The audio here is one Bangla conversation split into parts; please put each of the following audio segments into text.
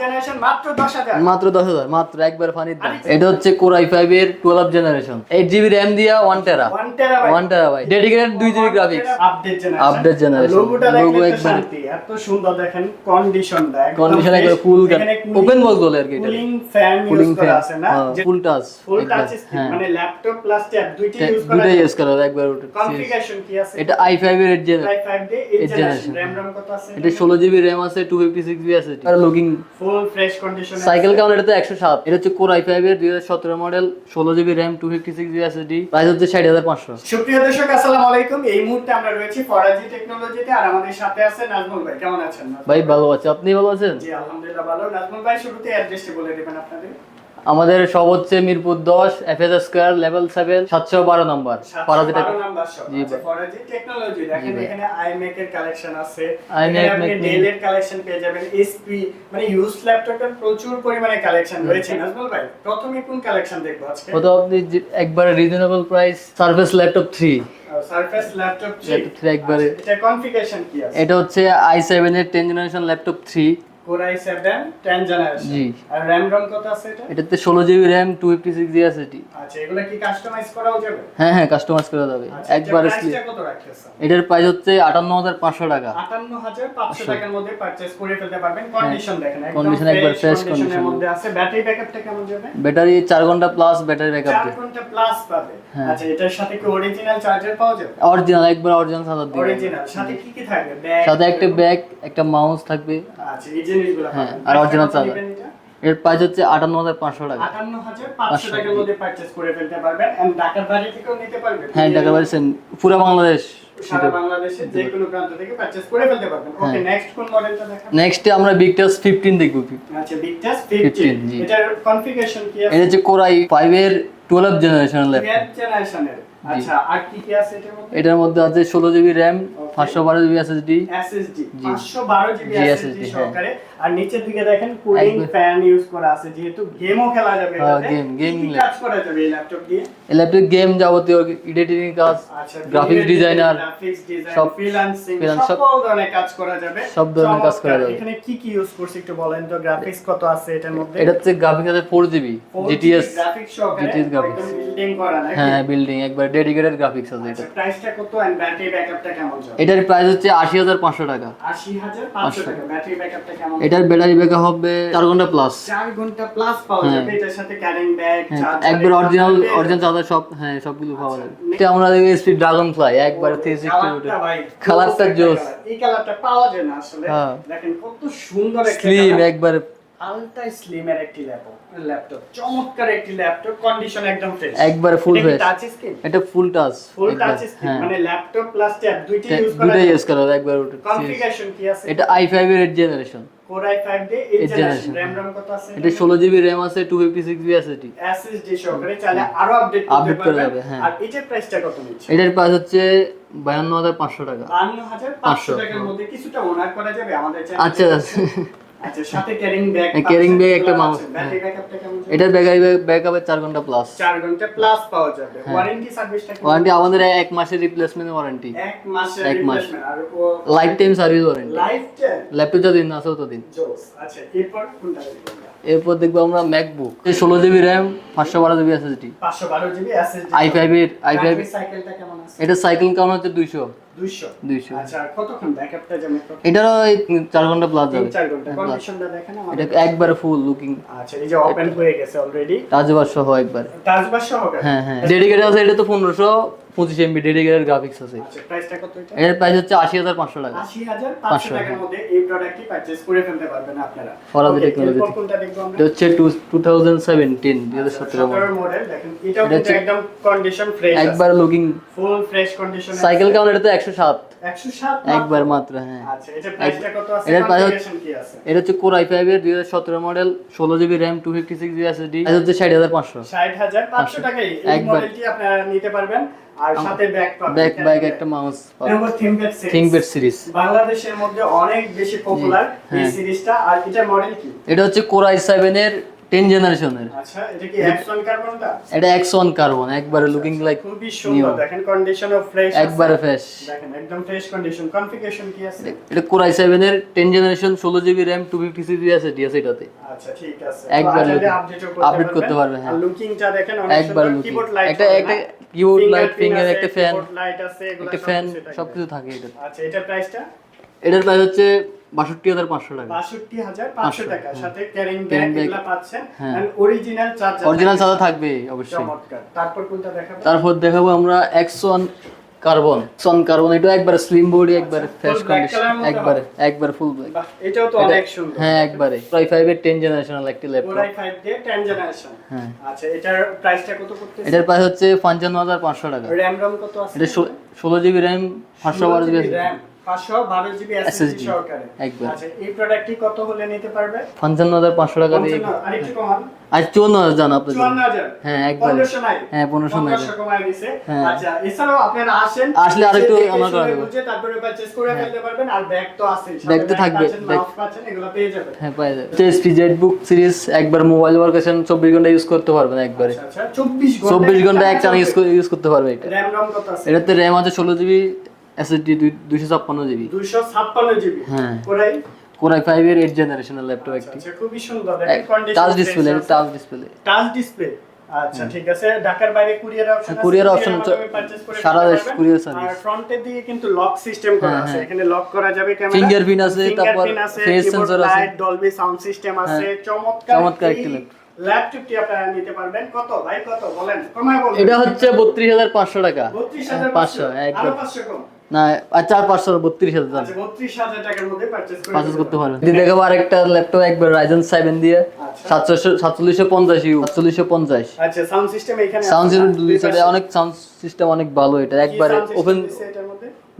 জেনারেশন মাত্র দশ হাজার। মাত্র একবার ফানির দাম। এটা হচ্ছে কোর আই ফাইভ এর twelve generation eight GB RAM দিয়া one tera one one tera ভাই ডেডিকেটেড দুই জিবি গ্রাফিক্স আপডেট জেনারেশন একবারে- শান্তি এত সুন্দর দেখেন কন্ডিশনটা কন্ডিশন একবার ফুল ওপেন বক্স বলে আর কি এটা। কুলিং ফ্যান ইউজ করা আছে না? ফুল টাচ ফুল টাচ হ্যাঁ। মানে ল্যাপটপ প্লাস ট্যাব দুইটাই ইউজ করা দুটাই ইউজ করা একবার কনফিগারেশন কি আছে? এটা i5 এর এইট জেন প্রায় 5 ডে eight 8 জেনারেশন generation। র‍্যাম কত আছে? এটা ষোলো জিবি র্যাম আছে টু ফিফটি সিক্স জিবি আছে looking full fresh condition cycle count এটা তো একশো সাত। এটা হচ্ছে কোর আই ফাইভ এর দুই হাজার সতেরো মডেল ষোলো GB RAM two fifty six GB SSD price হচ্ছে ষাট হাজার পাঁচশো। সুপ্রিয় দর্শক আসসালামু আলাইকুম। এই মুহূর্তে আমরা রয়েছি ফরাজি টেকনোলজিতে আর আমাদের সাথে আছে নাজমুল ভাই। কেমন আছেন? ভাই ভালো আছে। আপনি ভালো আছেন? জি আলহামদুলিল্লাহ ভালো। নাজমুল ভাই শুরুতে অ্যাড্রেসটি বলে দিবেন আপনাদের। আমাদের সব হচ্ছে মিরপুর দশ F S square level seven সাতশো বারো নম্বর। ফরাজি টেক- 712 নাম্বার শপ জি ফরাজি টেকনোলজি দেখেন। এখানে এর কালেকশন আছে। আপনি ডেল এর কালেকশন পেয়ে যাবেন। এসপি মানে ইউজ ল্যাপটপের প্রচুর পরিমাণে কালেকশন রয়েছে। নাজমুল ভাই প্রথমে কোন কালেকশন দেখব আজকে? আপনি একবারে reasonable price surface laptop three surface laptop Laptop একবারে। এটা কনফিগারেশন কি আছে? এটা হচ্ছে আই সেভেন এর ten generation laptop three Core i7 10 জেনারেশন জি। আর RAM ROM কত আছে এটা? এটাতে আচ্ছা এগুলা কি কাস্টমাইজ করাও যাবে? হ্যাঁ হ্যাঁ কাস্টমাইজ করা যাবে। আচ্ছা একবারে একবারে কত রাখতেছেন? এটার প্রাইস হচ্ছে আটান্ন হাজার পাঁচশো টাকা। 58500 টাকার মধ্যে পারচেজ করে ফেলতে পারবেন। কন্ডিশন দেখেন একদম Condition একবার ফ্রেশ কন্ডিশনের মধ্যে আছে। ব্যাটারি ব্যাকআপটা কেমন যাবে? ব্যাটারি চার ঘণ্টা প্লাস ব্যাটারি ব্যাকআপ 4 ঘণ্টা প্লাস পাবে। হ্যাঁ। আচ্ছা এটার সাথে কি অরিজিনাল চার্জার পাওয়া যাবে? অরিজিনাল একবার অরিজিনাল সাদা দিবে অরিজিনাল সাথে কি কি থাকবে? ব্যাগ সাথে একটা ব্যাগ একটা মাউস থাকবে। আচ্ছা এই জিনিসগুলো হ্যাঁ, আর। নেবেন এটা? এর প্রাইস হচ্ছে আটান্ন হাজার পাঁচশো টাকা। 58500 টাকার মধ্যে পারচেজ করে ফেলতে পারবেন। এন্ড ঢাকার বাইরে থেকেও নিতে পারবেন। হ্যাঁ টাকা পাচ্ছেন পুরো বাংলাদেশ সারা বাংলাদেশে যে কোনো প্রান্ত থেকে পারচেজ করে ফেলতে পারবেন। ওকে হ্যাঁ। নেক্সট কোন মডেলটা দেখান নেক্সটে আমরা বিগ টাচ ফিফটিন দেখব। আচ্ছা বিগ টাচ 15, 15 এটার কনফিগারেশন কি আছে? এটা হচ্ছে কোরাই ফাইভ এর টুয়েলভ জেনারেশন ল্যাপটপ জেনারেশনের আচ্ছা আর কি কি আছে এটার মধ্যে? এটার মধ্যে আছে ষোলো জিবি র্যাম পাঁচশো বারো জিবি এসএসডি এসএসডি জি। 512 জিবি এসএসডি SSD, সহকারে। আর নিচের দিকে দেখেন কুলিং ফ্যান ইউজ করা আছে যেহেতু গেমও খেলা যাবে হ্যাঁ, এটাতে। কি কি কাজ করা যাবে এই ল্যাপটপ দিয়ে? এই ল্যাপটপ গেম যাবতীয় এডিটিং কাজ আচ্ছা গ্রাফিক্স ডিজাইনার গ্রাফিক্স ডিজাইন সব- ফ্রিল্যান্সিং সব ধরনের কাজ করা যাবে। সব ধরনের কাজ করা যাবে। এখানে কি কি ইউজ করছি একটু বলেন তো? গ্রাফিক্স কত আছে এটার মধ্যে? এটা হচ্ছে গ্রাফিক্স আছে ফোর জিবি জিটিএস গ্রাফিক্স সহকারে GTS। একদম বিল্ডিং করা নাকি? হ্যাঁ বিল্ডিং একবার ডেডিকেটেড গ্রাফিক্স আছে এটা। আচ্ছা প্রাইসটা কত এন্ড ব্যাটারি ব্যাকআপটা কেমন যাবে এটার প্রাইস হচ্ছে আশি হাজার পাঁচশো টাকা। 80500 টাকা ব্যাটারি ব্যাকআপটা কেমন এটার ব্যাটারি ব্যাকআপ হবে চার ঘণ্টা প্লাস 4 ঘণ্টা প্লাস পাওয়া হ্যাঁ। যাবে এটার সাথে ক্যারিং ব্যাগ চার্জার একবার অরিজিনাল অরিজিনাল চার্জার সব হ্যাঁ সবগুলো পাওয়া যাবে। এটা আমরা দেখি এসপি ড্রাগন ফ্লাই একবার থ্রি সিক্সটি কালারটা জোস। এই কালারটা পাওয়া যায় না আসলে। হ্যাঁ। দেখেন কত সুন্দর একটা স্লিম। একবার। আলট্রা স্লিমের একটি ল্যাপটপ ল্যাপটপ চমৎকার একটি ল্যাপটপ কন্ডিশন একদম ফ্রেশ একবারে ফুল ফ্রেশ টাচ স্ক্রিন এটা full touch full touch screen হ্যাঁ। মানে ল্যাপটপ প্লাস ট্যাব দুইটাই ইউজ করা দুটাই যায়। ইউজ করা একবার কনফিগারেশন কি আছে? এটা i5 এর জেনারেশন Core i5 দিয়ে 8 জেনারেশন RAM RAM কত আছে? এটা ষোলো জিবি র্যাম আছে two fifty six GB SSD সহকারে চাইলে আরও আপডেট করতে করা যাবে, হ্যাঁ। আর এটার প্রাইসটা কত নিচ্ছে? এটার প্রাইস হচ্ছে বায়ান্ন হাজার পাঁচশো টাকা। 52500 পাঁচশো, টাকার হ্যাঁ। মধ্যে কিছুটা ওনার করা যাবে আমাদের আচ্ছা আচ্ছা সাথে ক্যারিং ব্যাগ একটা mouse, ব্যাটারি। ব্যাকআপটা কেমন ব্যাকআপ চার ঘণ্টা প্লাস 4 ঘণ্টা প্লাস পাওয়া যাবে হ্যাঁ। ওয়ারেন্টি সার্ভিসটা ওয়ারেন্টি আমাদের এক মাসের রিপ্লেসমেন্ট ওয়ারেন্টি এক মাসের মাস। রিপ্লেসমেন্ট আর life time service warranty life time laptop যতদিন আছে ততদিন আচ্ছা এরপর কোনটা? এরপর দেখব আমরা ম্যাকবুক ষোলো জিবি র্যাম পাঁচশো বারো GB SSD 512 GB i five এর আই ফাইভ কেমন এটা সাইকেল কাউন্ট হচ্ছে দুইশো। 200 দুইশো। আচ্ছা এটারও চার ঘণ্টা প্লাস যাবে। এটা একবারে ফুল লুকিং আচ্ছা হয়ে সহ একবারে। হ্যাঁ হ্যাঁ। আছে এটা তো পনেরোশো। পঁচিশ এমবি ডেডিকেটেড গ্রাফিক্স আছে। আচ্ছা প্রাইসটা কত এটা? এটার প্রাইস হচ্ছে আশি হাজার পাঁচশো টাকা। পাঁচশো টাকার। মধ্যে এই প্রোডাক্টটি পারচেজ করে ফেলতে পারবেন আপনারা। ফরাজি আমরা? এটা হচ্ছে টু টু থাউজেন্ড সেভেন্টিন দুই হাজার সতেরো সতেরো মডেল দেখেন এটা হচ্ছে- একদম কন্ডিশন ফ্রেশ একবার looking full fresh condition cycle count এটা তো একশো সাত। একবার মাত্র হ্যাঁ। আচ্ছা এটা প্রাইসটা কত আছে? এটার কি আছে? এটা হচ্ছে কোর আই ফাইভ এর দুই হাজার সতেরো মডেল ষোলো GB RAM two fifty six GB SSD এটা হচ্ছে ষাট হাজার পাঁচশো। ষাট হাজার পাঁচশো টাকায় এই একবার। মডেলটি আপনারা নিতে পারবেন। আর সাথে ব্যাক বাইক একটা mouse ThinkPad series ThinkPad series বাংলাদেশের মধ্যে অনেক বেশি পপুলার এই হ্যাঁ। সিরিজটা আর এটার মডেল কি? এটা হচ্ছে কোর আই এর টেন জেনারেশনের আচ্ছা এটা কি X1 কার্বনটা এটা এক্স ওয়ান কার্বন একবারে লুকিং লাইক খুবই সুন্দর। দেখেন কন্ডিশন অফ ফ্রেশ একবারে ফ্রেশ দেখেন একদম ফ্রেশ কন্ডিশন কনফিগারেশন কি আছে? এটা কোরাই সেভেন এর টেন জেনারেশন ষোলো GB RAM two fifty six SSD আছে এটাতে আচ্ছা ঠিক আছে। একবার আপডেটও update করতে পারবে, হ্যাঁ। লুকিংটা দেখেন অনেক সুন্দর কিবোর্ড লাইট একটা একটা লাইট ফিঙ্গার একটা ফ্যান লাইট আছে একটা ফ্যান সবকিছু থাকে এটা আচ্ছা এটার প্রাইসটা এটার প্রাইস হচ্ছে বাষট্টি হাজার পাঁচশো টাকা। বাষট্টি হাজার পাঁচশো টাকা। সাথে ক্যারিং ব্যাগ এগুলো পাচ্ছেন। অরিজিনাল চার্জার অরিজিনাল চার্জার থাকবে। অবশ্যই। তারপর কোনটা দেখাবো? তারপর দেখাবো আমরা এক্স ওয়ান কার্বন সন কার্বন এটা একবার স্লিম বডি একবার ফ্রেশ কন্ডিশন একবারে একবারে ফুল ব্ল্যাক এটাও তো অনেক সুন্দর। হ্যাঁ একবারে। প্রাই 5 এর টেন জেনারেশনাল একটি ল্যাপটপ প্রাই 5 এর 10 জেনারেশন হ্যাঁ। আচ্ছা এটার প্রাইসটা কত করতেছে এটার প্রাইস হচ্ছে পঞ্চান্ন হাজার পাঁচশো টাকা। র‍্যাম রম কত আছে? এটা ষোলো জিবি র্যাম পাঁচশো বারো জিবি র‍্যাম 512 জিবি এসএসডি সহকারে। একবার। আচ্ছা এই প্রোডাক্টটি কত হলে নিতে পারবে? পঞ্চান্ন হাজার পাঁচশো টাকা দিয়ে। আরেকটু কমান। আজ চুয়ান্ন হাজার জান 54000 হ্যাঁ একবারে 1500 নাই। হ্যাঁ পনেরোশো নাই। 1500 কমায় দিছে। হ্যাঁ। আচ্ছা এছাড়াও আপনারা আসেন আসলে আরেকটু আমার শুনে বুঝে তারপরে পারচেজ করে ফেলতে পারবেন আর ব্যাগ তো আছেই ব্যাগ তো থাকবে, পাচ্ছেন, ব্যাগ। পাচ্ছেন এগুলো পেয়ে যাবেন। হ্যাঁ পাই যাবে। এসপি জেড বুক সিরিজ একবার মোবাইল চব্বিশ ঘণ্টা ইউজ করতে পারবেন একবারে। আচ্ছা 24 ঘণ্টা চব্বিশ ঘণ্টা এক ইউজ করতে পারবে এটা। র‍্যাম রম কত আছে? এটাতে র্যাম আছে ষোলো জিবি এসএসডি দুইশো ছাপ্পান্ন জিবি। 256 জিবি। হ্যাঁ। Core i core i five এর এইট জেনারেশনের ল্যাপটপ একটি। আচ্ছা খুবই সুন্দর। Touch display touch display touch display আচ্ছা ঠিক আছে। ঢাকার বাইরে কুরিয়ার অপশন আছে। Courier option কুরিয়ারের মাধ্যমে purchase করে সারা দেশ courier service। আর ফ্রন্টের দিকে কিন্তু লক সিস্টেম করা হ্যাঁ, আছে। হ্যাঁ। এখানে লক করা যাবে ক্যামেরা Fingerprint আছে, তারপর face sensor আছে। লাইট ডলবি সাউন্ড সিস্টেম আছে। হ্যাঁ, চমৎকার চমৎকার একটি। ল্যাপটপটি আপনারা নিতে পারবেন। কত ভাই কত? বলেন। কমায় বলেন। এটা হচ্ছে বত্রিশ হাজার পাঁচশো টাকা। 32500 পাঁচশো আরও 500 কম। না আর চার পাঁচশো বত্রিশ হাজার। আচ্ছা 32000 টাকার মধ্যে পারচেজ করে পারচেস করতে পারবেন দিয়ে দেখাবো আরেকটা ল্যাপটপ একবার রাইজেন সেভেন দিয়ে। আচ্ছা। সাতশো সাতচল্লিশশো পঞ্চাশ ইউ সাতচল্লিশশো পঞ্চাশ। আচ্ছা সাউন্ড সিস্টেম এখানে সাউন্ড সিস্টেম দুই সাইডে অনেক সাউন্ড সিস্টেম অনেক ভালো এটা। কি একবারে open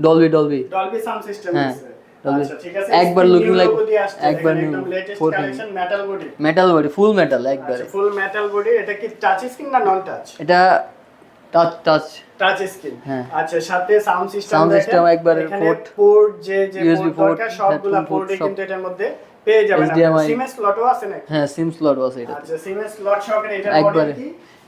Dolby Dolby Dolby sound system হ্যাঁ, আছে Dolby। আচ্ছা ঠিক আছে। একবার দিয়ে আসছে, একবার দেখেন new, একদম latest 14 collection metal body metal body full metal একবারে। আচ্ছা ফুল মেটাল বডি এটা কি টাচ স্ক্রিন না নন টাচ এটা টাচ টাচ টাচ স্ক্রিন। আচ্ছা সাথে সাউন্ড সিস্টেম system একবারে port, পোর্ট যে যে USB পোর্ট সবগুলা পোর্টে কিন্তু এটার মধ্যে পেয়ে যাবেন সিমএস স্লটও আছে হ্যাঁ সিম স্লট আছে এটা আচ্ছা সিমএস স্লট সহকারে এটার একবারে।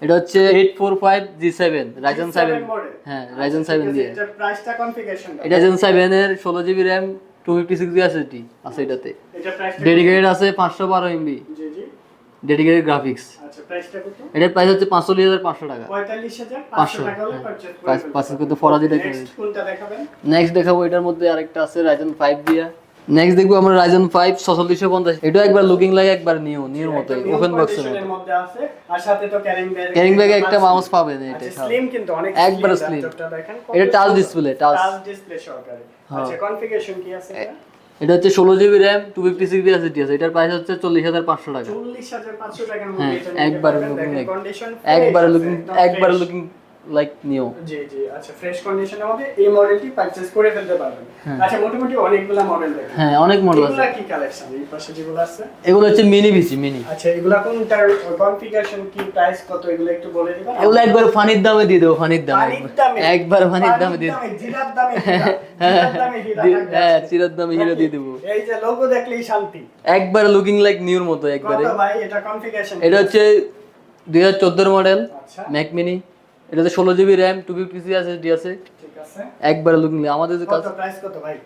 এটা হচ্ছে eight four five G seven Ryzen G7 seven model। হ্যাঁ আচ্ছা, সেভেন আছে, দিয়ে। এটার প্রাইসটা কনফিগারেশন এটা রাইজন সেভেন এর ষোলো GB RAM two fifty six G আছে এটাতে। এটা প্রাইসটা ডেডিকেটেড আছে পাঁচশো বারো এমবি জি জি। ডেডিকেটেড গ্রাফিক্স আচ্ছা কত? এটার প্রাইস হচ্ছে পাঁচচল্লিশ হাজার পাঁচশো টাকা। পাঁচশো, পাঁচশো। হ্যাঁ। পাঁচশো। কিন্তু ফরাজি Next দেখবেন দেখাবেন? নেক্সট দেখাবো এটার মধ্যে আরেকটা আছে রাইজন ফাইভ দিয়া। নেক্সট দেখব আমরা রাইজন ফাইভ ছচল্লিশশো পঞ্চাশ। এটা একবার লুকিং লাগে একবার নিউ নিউর মতো। ওপেন বক্সের ক্যারিং ব্যাগ একটা মাউস পাবেন এটা আচ্ছা স্লিম একবারে। এটা display, touch। টাচ ডিসপ্লে সহকারে। হ্যাঁ। আচ্ছা কনফিগারেশন কি আছে এটা হচ্ছে ষোলো GB RAM two fifty six SSD আছে এটার প্রাইস হচ্ছে চল্লিশ হাজার পাঁচশো টাকা। 40500 টাকার হ্যাঁ, মধ্যে লুকিং একবারে condition একবারে লুকিং একবারে লুকিং লাইক নিউ জি জি আচ্ছা ফ্রেশ কন্ডিশনের মধ্যে এই মডেলটি পারচেজ করে ফেলতে পারবেন। আচ্ছা মোটামুটি অনেকগুলা মডেল দেখেন হ্যাঁ অনেক মডেল আছে। এগুলা কি কালেকশন এই পাশে যেগুলো আছে? এগুলো হচ্ছে মিনি পিসি মিনি আচ্ছা এগুলা কোনটার কনফিগারেশন কি প্রাইস কত এগুলো একটু বলে দিবেন? এগুলো একবার ফানির দামে দিয়ে দেবো ফানির দামে। একবার ফানির দামে দিয়ে পানির জিরার দামে জিরার দামে হ্যাঁ আজকে। চিরার দামে হিরো দিয়ে দেবো। এই যে লোগো দেখলেই শান্তি। একবার লুকিং লাইক নিউর মতো একবারে। কত ভাই এটা কনফিগারেশন এটা হচ্ছে দুই হাজার চোদ্দোর মডেল ম্যাক মিনি এটাতে ষোলো GB RAM two fifty SSD আছে। ঠিক আছে। একবারে লুকিং আমাদের কত প্রাইস কত ভাই?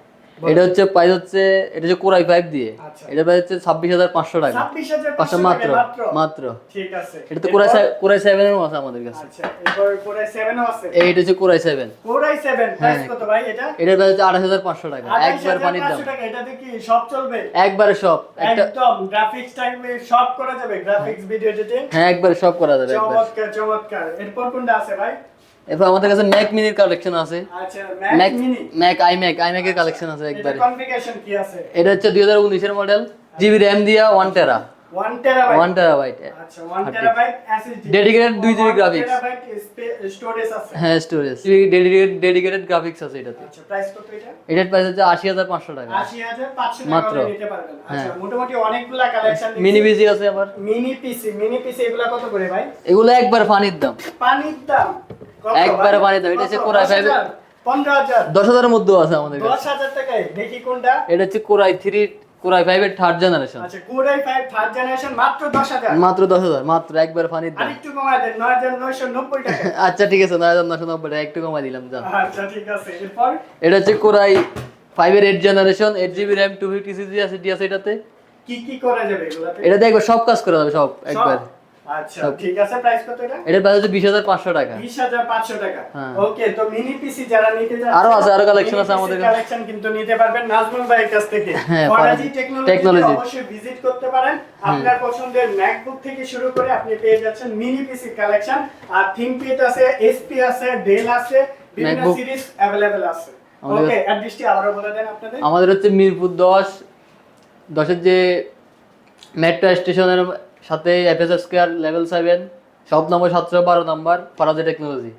এটা হচ্ছে প্রাইস হচ্ছে এটা হচ্ছে কোরাই ফাইভ দিয়ে। আচ্ছা। এটা প্রাইস হচ্ছে ছাব্বিশ হাজার পাঁচশো টাকা। 26500 পাঁচশো মাত্র। মাত্র। ঠিক আছে। এটা তো কোরাই কোরাই সেভেনেরও আছে আমাদের কাছে। আচ্ছা এরপর কোরাই 7 ও আছে এইটা হচ্ছে কোরাই সেভেন কোরাই 7 প্রাইস হ্যাঁ। কত ভাই এটা? এটার প্রাইস হচ্ছে আঠাশ হাজার পাঁচশো টাকা। একবার পানির দাম। 28500 টাকা এটাতে কি সব চলবে? একবারে সব একটা একদম গ্রাফিক্স টাইপে সব করা যাবে গ্রাফিক্স ভিডিও এডিটিং হ্যাঁ একবারে সব করা যাবে চমৎকার চমৎকার। এরপর কোনটা আছে ভাই? এরপর আমাদের কাছে ম্যাক মিনির কালেকশন আছে। আচ্ছা Mac Mac Mac iMac আই ম্যাকের কালেকশন আছে একবারে। কনফিগারেশন কি আছে? এটা হচ্ছে দুই হাজার উনিশের মডেল জিবি র্যাম দিয়া one tera 1 terabyte one terabyte আচ্ছা 1 terabyte SSD Dedicated 2 GB graphics। Terabyte storage আছে। হ্যাঁ স্টোরেজ ডেডিকেটেড ডেডিকেটেড গ্রাফিক্স আছে এটাতে। আচ্ছা প্রাইস কত এটা? এটার প্রাইস হচ্ছে আশি হাজার পাঁচশো টাকা। 80500 টাকা মাত্র। আচ্ছা হ্যাঁ। মোটামুটি অনেকগুলা কালেকশন মিনি বিজি আছে আবার। মিনি পিসি মিনি পিসি এগুলা কত করে ভাই? এগুলো একবার পানির দাম। পানির দাম? একবারে? পানির দাম, এটা হচ্ছে কোরাই 10,000? 15,000 দশ হাজারের মধ্যেও আছে আমাদের কাছে। 10000 টাকায় দেখি কোনটা? এটা হচ্ছে core i three core i ফাইভের থার্ড জেনারেশন আচ্ছা core i five third generation মাত্র দশ হাজার। মাত্র দশ হাজার মাত্র একবার ফানির দাম। আরেকটু কমায় দেন নয় হাজার নয়শো নব্বই টাকা। আচ্ছা ঠিক আছে নয় হাজার নশো নব্বই টাকা একটু কমাই দিলাম যা আচ্ছা ঠিক আছে এরপর? এটা হচ্ছে কোরাই ফাইভের eight generation eight GB RAM two fifty CG আছে ডি আছে এটাতে। কি কি করা যাবে এগুলাতে? এটাতে একবার সব কাজ করা যাবে সব? একবার? আচ্ছা ঠিক আছে প্রাইস কত এটা? হচ্ছে টাকা। টাকা। হ্যাঁ। ওকে তো মিনি পিসি যারা নিতে চান আরও আছে, আরও আছে আমাদের কালেকশন কিন্তু নিতে পারবেন নাজমুল ভাইয়ের কাছ থেকে। হ্যাঁ, ফরাজি ফরাজি টেকনোলজি অবশ্যই ভিজিট করতে পারেন। আপনার পছন্দের ম্যাকবুক থেকে শুরু করে আপনি পেয়ে যাচ্ছেন মিনি পিসি কালেকশন আর আছে এসপি আছে ডেল আছে বিভিন্ন সিরিজ অ্যাভেলেবেল আছে। ওকে অ্যাড্রেসটি বলে দেন আপনাদের। আমাদের হচ্ছে মিরপুর দশ দশের যে মেট্রো স্টেশনের সাথে এফএসএস স্কোয়ার লেভেল সেভেন সব নম্বর সাতশো বারো নম্বর ফরাজি টেকনোলজি